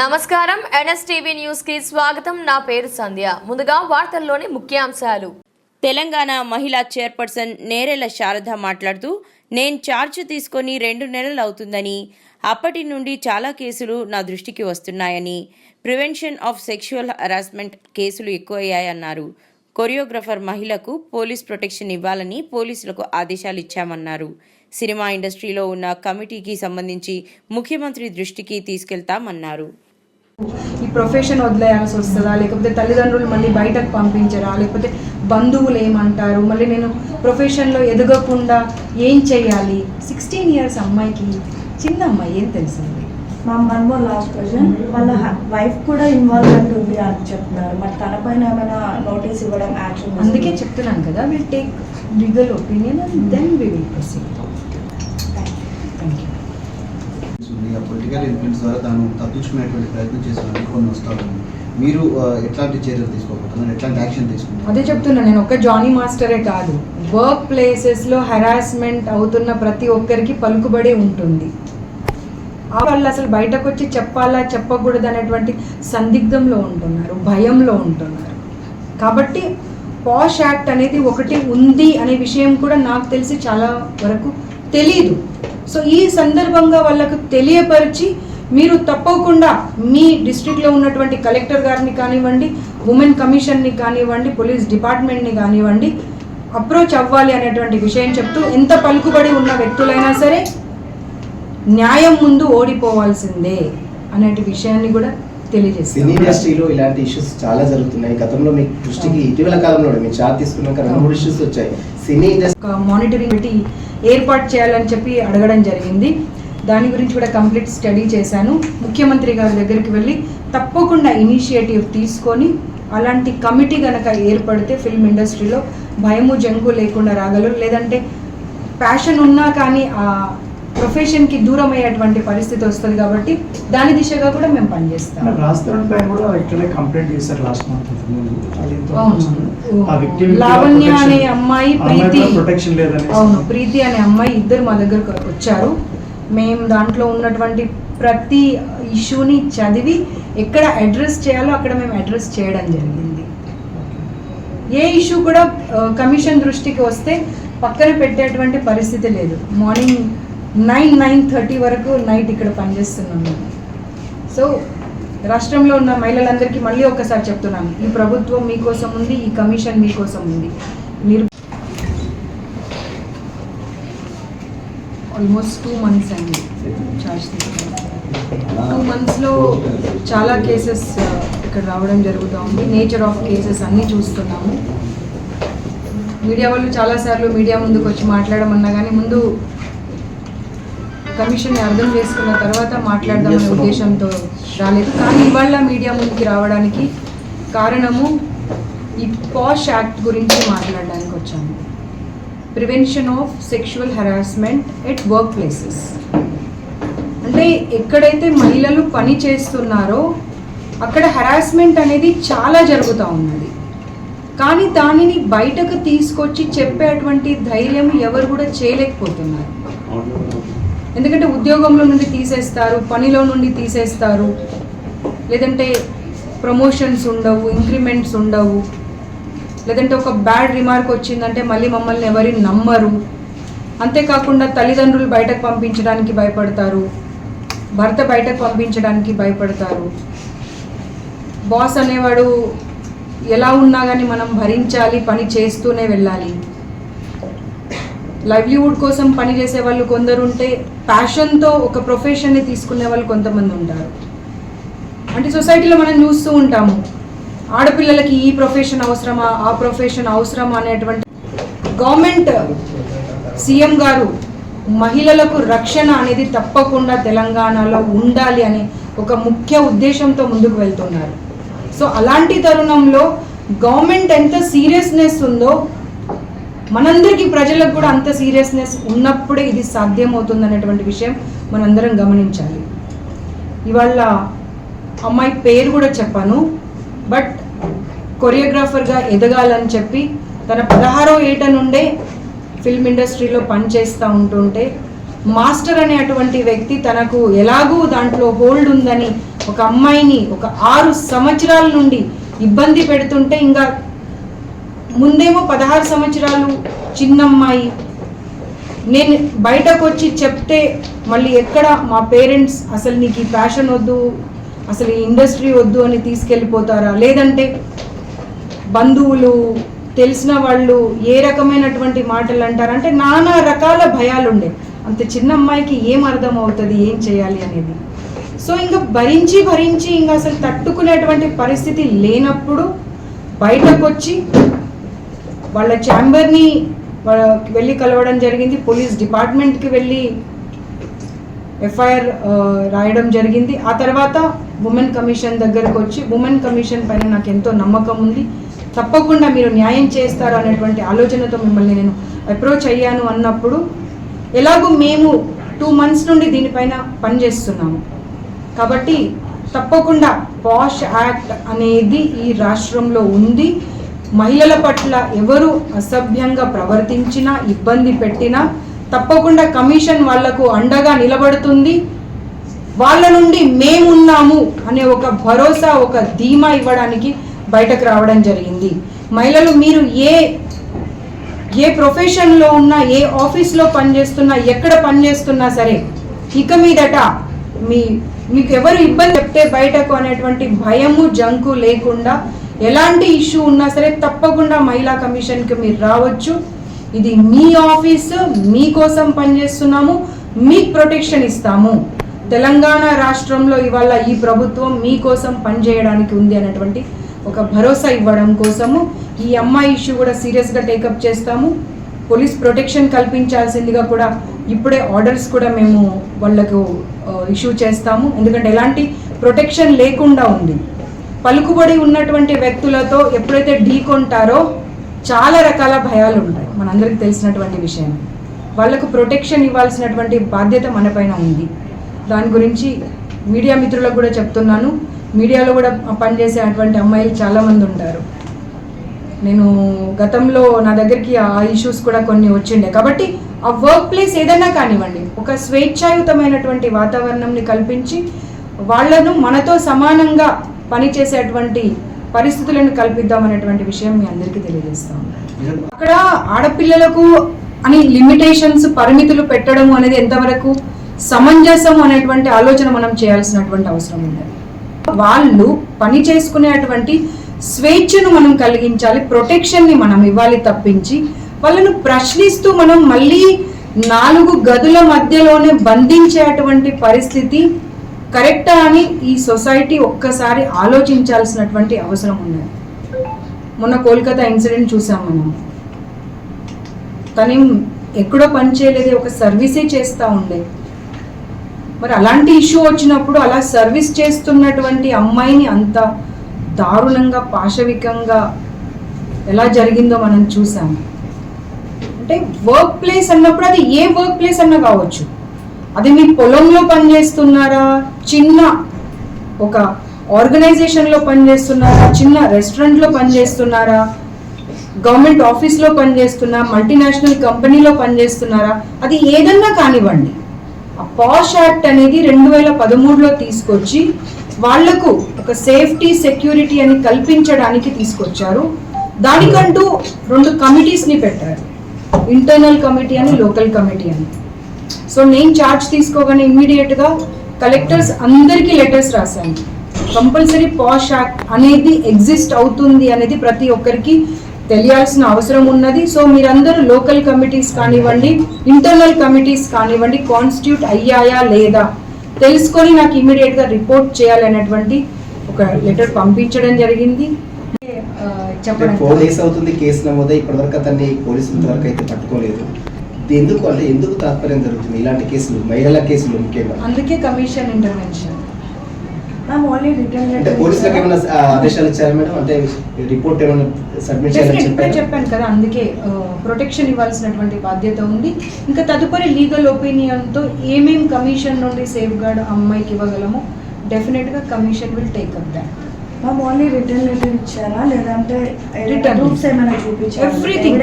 నమస్కారం. ఎన్ఎస్టీవీ న్యూస్కి స్వాగతం. నా పేరు సంధ్య. ముందుగా వార్తల్లోని ముఖ్యాంశాలు. తెలంగాణ మహిళా చైర్పర్సన్ నేరెల శారద మాట్లాడుతూ నేను ఛార్జ్ తీసుకొని రెండు నెలలు అవుతుందని అప్పటి నుండి చాలా కేసులు నా దృష్టికి వస్తున్నాయని. ప్రివెన్షన్ ఆఫ్ సెక్షువల్ హరాస్మెంట్ కేసులు ఎక్కువయ్యాయన్నారు. కొరియోగ్రఫర్ మహిళకు పోలీస్ ప్రొటెక్షన్ ఇవ్వాలని పోలీసులకు ఆదేశాలు ఇచ్చామన్నారు. సినిమా ఇండస్ట్రీలో ఉన్న కమిటీకి సంబంధించి ముఖ్యమంత్రి దృష్టికి తీసుకెళ్తామన్నారు. ఈ ప్రొఫెషన్ వదిలేయాల్సి వస్తుందా? లేకపోతే తల్లిదండ్రులు మళ్ళీ బయటకు పంపించరా? లేకపోతే బంధువులు ఏమంటారు? మళ్ళీ నేను ప్రొఫెషన్లో ఎదగకుండా ఏం చేయాలి? సిక్స్టీన్ ఇయర్స్ అమ్మాయికి చిన్న అమ్మాయి ఏం తెలుసండి? Ma'am one more last question వాళ్ళ వైఫ్ కూడా ఇన్వాల్వ్మెంట్ ఉంది అని చెప్తున్నారు. మరి తన పైన ఏమైనా నోటీస్ ఇవ్వడం యాక్షన్ అందుకే చెప్తున్నాను కదా will take legal opinion and then we will proceed thank you ఉంది. ఆ పొలిటికల్ ఇన్ఫ్లుయెన్స్ ద్వారా తాను తప్పించుకునేటువంటి ప్రయత్నం చేస్తున్నారు కొన్ని వస్తారు మీరు ఎట్లాంటి చర్యలు తీసుకోబోతున్నారు? ఎట్లాంటి యాక్షన్ తీసుకుంటారు అదే చెప్తున్నా నేను ఒక జానీ మాస్టరే కాదు. వర్క్ ప్లేసెస్లో హెరాస్మెంట్ అవుతున్న ప్రతి ఒక్కరికి పలుకుబడి ఉంటుంది. వాళ్ళు అసలు బయటకు వచ్చి చెప్పాలా చెప్పకూడదు అనేటువంటి సందిగ్ధంలో ఉంటున్నారు భయంలో ఉంటున్నారు. కాబట్టి పాష్ యాక్ట్ అనేది ఒకటి ఉంది అనే విషయం కూడా నాకు తెలిసి చాలా వరకు తెలీదు. సో ఈ సందర్భంగా వాళ్ళకు తెలియపరిచి మీరు తప్పకుండా మీ డిస్ట్రిక్ట్లో ఉన్నటువంటి కలెక్టర్ గారిని కానివ్వండి ఉమెన్ కమిషన్ని కానివ్వండి పోలీస్ డిపార్ట్మెంట్ని కానివ్వండి అప్రోచ్ అవ్వాలి అనేటువంటి విషయం చెప్తూ ఎంత పలుకుబడి ఉన్న వ్యక్తులైనా సరే న్యాయం ముందు ఓడిపోవాల్సిందే అనేటి విషయాన్ని కూడా సినీ ఇండస్ట్రీలో ఇలాంటి ఇష్యూస్ చాలా జరుగుతున్నాయి. గతంలో మీ దృష్టికి ఇటీవల కాలంలో మీరు చార్జ్ తీసుకున్నాక రెండు మూడు ఇష్యూస్ వచ్చాయి. సినీ ఇండస్ట్రీ మానిటరింగ్ పెట్టి ఏర్పాటు చేయాలని చెప్పి అడగడం జరిగింది. దాని గురించి కూడా కంప్లీట్ స్టడీ చేశాను. ముఖ్యమంత్రి గారి దగ్గరికి వెళ్ళి తప్పకుండా ఇనిషియేటివ్ తీసుకొని అలాంటి కమిటీ కనుక ఏర్పడితే ఫిల్మ్ ఇండస్ట్రీలో భయము జంగు లేకుండా రాగలరు. లేదంటే ప్యాషన్ ఉన్నా కానీ ఆ ప్రొఫెషన్కి దూరం అయ్యేటువంటి పరిస్థితి వస్తుంది కాబట్టి దాని దిశగా కూడా మేము పనిచేస్తాం. కూడా ఇట్లనే కంప్లైంట్ చేశారు లాస్ట్ మంత్ లావణ్య అనే అమ్మాయి ప్రీతి. కూడా ప్రొటెక్షన్ లేదని అవును ప్రీతి అనే అమ్మాయి ఇద్దరు మా దగ్గరకు వచ్చారు. మేము దాంట్లో ఉన్నటువంటి ప్రతి ఇష్యూని చదివి ఎక్కడ అడ్రస్ చేయాలో అక్కడ మేము అడ్రస్ చేయడం జరిగింది. ఏ ఇష్యూ కూడా కమిషన్ దృష్టికి వస్తే పక్కన పెట్టేటువంటి పరిస్థితి లేదు. మార్నింగ్ నైన్ నైన్ థర్టీ వరకు నైట్ ఇక్కడ పనిచేస్తున్నాం మేము సో రాష్ట్రంలో ఉన్న మహిళలందరికీ మళ్ళీ ఒకసారి చెప్తున్నాను ఈ ప్రభుత్వం మీకోసం ఉంది ఈ కమిషన్ మీకోసం ఉంది. మీరు ఆల్మోస్ట్ టూ మంత్స్ అండి చార్జ్ టూ మంత్స్లో చాలా కేసెస్ ఇక్కడ రావడం జరుగుతూ ఉంది. నేచర్ ఆఫ్ కేసెస్ అన్నీ చూస్తున్నాము. మీడియా వాళ్ళు చాలాసార్లు మీడియా ముందుకు వచ్చి మాట్లాడమన్నా కానీ ముందు కమిషన్ని అర్థం చేసుకున్న తర్వాత మాట్లాడదామనే ఉద్దేశంతో రాలేదు. కానీ ఇవాళ మీడియా ముందుకి రావడానికి కారణము ఈ పాష్ యాక్ట్ గురించి మాట్లాడడానికి వచ్చాము. Prevention of sexual harassment at work places అంటే ఎక్కడైతే మహిళలు పని చేస్తున్నారో అక్కడ హెరాస్మెంట్ అనేది చాలా జరుగుతూ ఉన్నది. కానీ దానిని బయటకు తీసుకొచ్చి చెప్పేటువంటి ధైర్యం ఎవరు కూడా చేయలేకపోతున్నారు. ఎందుకంటే ఉద్యోగంలో నుండి తీసేస్తారు పనిలో నుండి తీసేస్తారు. లేదంటే ప్రమోషన్స్ ఉండవు ఇంక్రిమెంట్స్ ఉండవు. లేదంటే ఒక బ్యాడ్ రిమార్క్ వచ్చిందంటే మళ్ళీ మమ్మల్ని ఎవరి నమ్మరు. అంతేకాకుండా తల్లిదండ్రులు బయటకు పంపించడానికి భయపడతారు. భర్త బయటకు పంపించడానికి భయపడతారు. బాస్ అనేవాడు ఎలా ఉన్నా కానీ మనం భరించాలి పని చేస్తూనే వెళ్ళాలి. లైవ్లీవుడ్ కోసం పని చేసే వాళ్ళు కొందరు ఉంటే ప్యాషన్తో ఒక ప్రొఫెషన్ని తీసుకునే వాళ్ళు కొంతమంది ఉంటారు. అంటే సొసైటీలో మనం చూస్తూ ఉంటాము ఆడపిల్లలకి ఈ ప్రొఫెషన్ అవసరమా ఆ ప్రొఫెషన్ అవసరమా అనేటువంటి గవర్నమెంట్ సీఎం గారు మహిళలకు రక్షణ అనేది తప్పకుండా తెలంగాణలో ఉండాలి అని ఒక ముఖ్య ఉద్దేశంతో ముందుకు వెళ్తున్నారు. సో అలాంటి తరుణంలో గవర్నమెంట్ ఎంత సీరియస్నెస్ ఉందో మనందరికీ ప్రజలకు కూడా అంత సీరియస్నెస్ ఉన్నప్పుడే ఇది సాధ్యమవుతుంది అనేటువంటి విషయం మనందరం గమనించాలి. ఇవాళ అమ్మాయి పేరు కూడా చెప్పాను బట్ కొరియోగ్రాఫర్గా ఎదగాలని చెప్పి తన పదహారో ఏట నుండే ఫిల్మ్ ఇండస్ట్రీలో పనిచేస్తూ ఉంటుంటే మాస్టర్ అనే అటువంటి వ్యక్తి తనకు ఎలాగూ దాంట్లో హోల్డ్ ఉందని ఒక అమ్మాయిని ఒక ఆరు సంవత్సరాల నుండి ఇబ్బంది పెడుతుంటే ఇంకా ముందేమో పదహారు సంవత్సరాలు చిన్నమ్మాయి. నేను బయటకు వచ్చి చెప్తే మళ్ళీ ఎక్కడ మా పేరెంట్స్ అసలు నీకు ఈ ఫ్యాషన్ వద్దు అసలు ఈ ఇండస్ట్రీ వద్దు అని తీసుకెళ్ళిపోతారా? లేదంటే బంధువులు తెలిసిన వాళ్ళు ఏ రకమైనటువంటి మాటలు అంటారు? అంటే నానా రకాల భయాలు ఉండే అంత చిన్న అమ్మాయికి ఏం అర్థం అవుతుంది ఏం చేయాలి అనేది. సో ఇంకా భరించి భరించి ఇంకా అసలు తట్టుకునేటువంటి పరిస్థితి లేనప్పుడు బయటకు వచ్చి వాళ్ళ ఛాంబర్ని వెళ్ళి కలవడం జరిగింది. పోలీస్ డిపార్ట్మెంట్కి వెళ్ళి ఎఫ్ఐఆర్ రాయడం జరిగింది. ఆ తర్వాత ఉమెన్ కమిషన్ దగ్గరకు వచ్చి ఉమెన్ కమిషన్ పైన నాకు ఎంతో నమ్మకం ఉంది. తప్పకుండా మీరు న్యాయం చేస్తారు అనేటువంటి ఆలోచనతో మిమ్మల్ని నేను అప్రోచ్ అయ్యాను అన్నప్పుడు ఎలాగో మేము టూ మంత్స్ నుండి దీనిపైన పనిచేస్తున్నాము కాబట్టి తప్పకుండా పాష్ యాక్ట్ అనేది ఈ రాష్ట్రంలో ఉంది. మహిళల పట్ల ఎవరు అసభ్యంగా ప్రవర్తించినా ఇబ్బంది పెట్టినా తప్పకుండా కమిషన్ వాళ్ళకు అండగా నిలబడుతుంది. వాళ్ళ నుండి మేమున్నాము అనే ఒక భరోసా ఒక ధీమా ఇవ్వడానికి బయటకు రావడం జరిగింది. మహిళలు మీరు ఏ ఏ ప్రొఫెషన్లో ఉన్నా ఏ ఆఫీస్లో పనిచేస్తున్నా ఎక్కడ పనిచేస్తున్నా సరే ఇక మీదట మీ మీకు ఎవరు ఇబ్బంది చెప్తే బయటకు అనేటువంటి భయము జంకు లేకుండా ఎలాంటి ఇష్యూ ఉన్నా సరే తప్పకుండా మహిళా కమిషన్కి మీరు రావచ్చు. ఇది మీ ఆఫీసు మీకోసం పనిచేస్తున్నాము మీకు ప్రొటెక్షన్ ఇస్తాము. తెలంగాణ రాష్ట్రంలో ఇవాళ ఈ ప్రభుత్వం మీకోసం పనిచేయడానికి ఉంది అనేటువంటి ఒక భరోసా ఇవ్వడం కోసము ఈ అమ్మాయి ఇష్యూ కూడా సీరియస్గా టేకప్ చేస్తాము. పోలీస్ ప్రొటెక్షన్ కల్పించాల్సిందిగా కూడా ఇప్పుడే ఆర్డర్స్ కూడా మేము వాళ్ళకు ఇష్యూ చేస్తాము. ఎందుకంటే ఎలాంటి ప్రొటెక్షన్ లేకుండా ఉంది. పలుకుబడి ఉన్నటువంటి వ్యక్తులతో ఎప్పుడైతే ఢీకొంటారో చాలా రకాల భయాలు ఉంటాయి. మనందరికీ తెలిసినటువంటి విషయం. వాళ్ళకు ప్రొటెక్షన్ ఇవ్వాల్సినటువంటి బాధ్యత మనపైన ఉంది. దాని గురించి మీడియా మిత్రులకు కూడా చెప్తున్నాను. మీడియాలో కూడా పనిచేసేటువంటి అమ్మాయిలు చాలామంది ఉంటారు. నేను గతంలో నా దగ్గరికి ఆ ఇష్యూస్ కూడా కొన్ని వచ్చిండే. కాబట్టి ఆ వర్క్ ప్లేస్ ఏదైనా కానివ్వండి ఒక స్వేచ్ఛాయుతమైనటువంటి వాతావరణంని కల్పించి వాళ్ళను మనతో సమానంగా పనిచేసేటువంటి పరిస్థితులను కల్పిద్దామనేటువంటి విషయం మీ అందరికీ తెలియజేస్తాం అక్కడ ఆడపిల్లలకు అని లిమిటేషన్స్ పరిమితులు పెట్టడం అనేది ఎంతవరకు సమంజసం అనేటువంటి ఆలోచన మనం చేయాల్సినటువంటి అవసరం ఉంది వాళ్ళు పని చేసుకునేటువంటి స్వేచ్ఛను మనం కలిగించాలి ప్రొటెక్షన్ని మనం ఇవ్వాలి తప్పించి వాళ్ళను ప్రశ్నిస్తూ మనం మళ్ళీ నాలుగు గదుల మధ్యలోనే బంధించేటువంటి పరిస్థితి కరెక్టా అని ఈ సొసైటీ ఒక్కసారి ఆలోచించాల్సినటువంటి అవసరం ఉన్నది. మొన్న కోల్కతా ఇన్సిడెంట్ చూసాం మనం. తనేం ఎక్కడో పని చేయలేదే ఒక సర్వీసే చేస్తూ ఉండే. మరి అలాంటి ఇష్యూ వచ్చినప్పుడు అలా సర్వీస్ చేస్తున్నటువంటి అమ్మాయిని అంత దారుణంగా పాశవికంగా ఎలా జరిగిందో మనం చూసాము అంటే వర్క్ ప్లేస్ అన్నప్పుడు అది ఏ వర్క్ ప్లేస్ అన్నా కావచ్చు. అది మీ పొలంలో పనిచేస్తున్నారా? చిన్న ఒక ఆర్గనైజేషన్లో పనిచేస్తున్నారా? చిన్న రెస్టారెంట్లో పనిచేస్తున్నారా? గవర్నమెంట్ ఆఫీస్లో పనిచేస్తున్నా మల్టీనేషనల్ కంపెనీలో పనిచేస్తున్నారా? అది ఏదన్నా కానివ్వండి. ఆ పాష్ యాక్ట్ అనేది రెండు వేల పదమూడులో తీసుకొచ్చి వాళ్ళకు ఒక సేఫ్టీ సెక్యూరిటీ అని కల్పించడానికి తీసుకొచ్చారు. దానికంటూ రెండు కమిటీస్ని పెట్టారు. ఇంటర్నల్ కమిటీ అని లోకల్ కమిటీ అని. సో నేను ఛార్జ్ తీసుకోగానే ఇమ్మీడియట్గా కలెక్టర్స్ అందరికీ లెటర్స్ రాశాను. కంపల్సరీ పాష్ యాక్ట్ అనేది ఎగ్జిస్ట్ అవుతుంది అనేది ప్రతి ఒక్కరికి తెలియాల్సిన అవసరం ఉన్నది. సో మీరందరూ లోకల్ కమిటీస్ కానివ్వండి ఇంటర్నల్ కమిటీస్ కానివ్వండి కాన్స్టిట్యూట్ అయ్యాయా లేదా తెలుసుకొని నాకు ఇమీడియట్గా రిపోర్ట్ చేయాలనేటువంటి ఒక లెటర్ పంపించడం జరిగింది. చెప్పడం. ఫోర్ డేస్ అవుతుంది కేసు నమోదై ఇప్పటివరకు అతన్ని పోలీసులు ఇంతవరకు అయితే పట్టుకోలేదు. ఇది ఎందుకు అంటే ఎందుకు తాత్పర్యం జరుగుతుంది? ఇలాంటి కేసులు మహిళల కేసులు ముఖ్యంగా. అందుకే commission intervention ma'am only return అంటే పోలీసులకు ఏమైనా ఆ, ఆదేశాలు ఇచ్చారా మేడం? అంటే రిపోర్ట్ ఏమైనా సబ్మిట్ చేయాలని ఇప్పుడే చెప్పారు? చెప్పాను కదా అందుకే ప్రొటెక్షన్ ఇవ్వాల్సినటువంటి బాధ్యత ఉంది. ఇంకా తదుపరి లీగల్ ఒపీనియన్తో ఏమేం కమిషన్ నుండి సేఫ్ గార్డ్ అమ్మాయికి ఇవ్వగలమో డెఫినెట్గా commission will take up that ma'am only return letter ఇచ్చారా? లేదంటే Written. ప్రూఫ్స్ ఏమైనా చూపించారా? ఎవ్రీథింగ్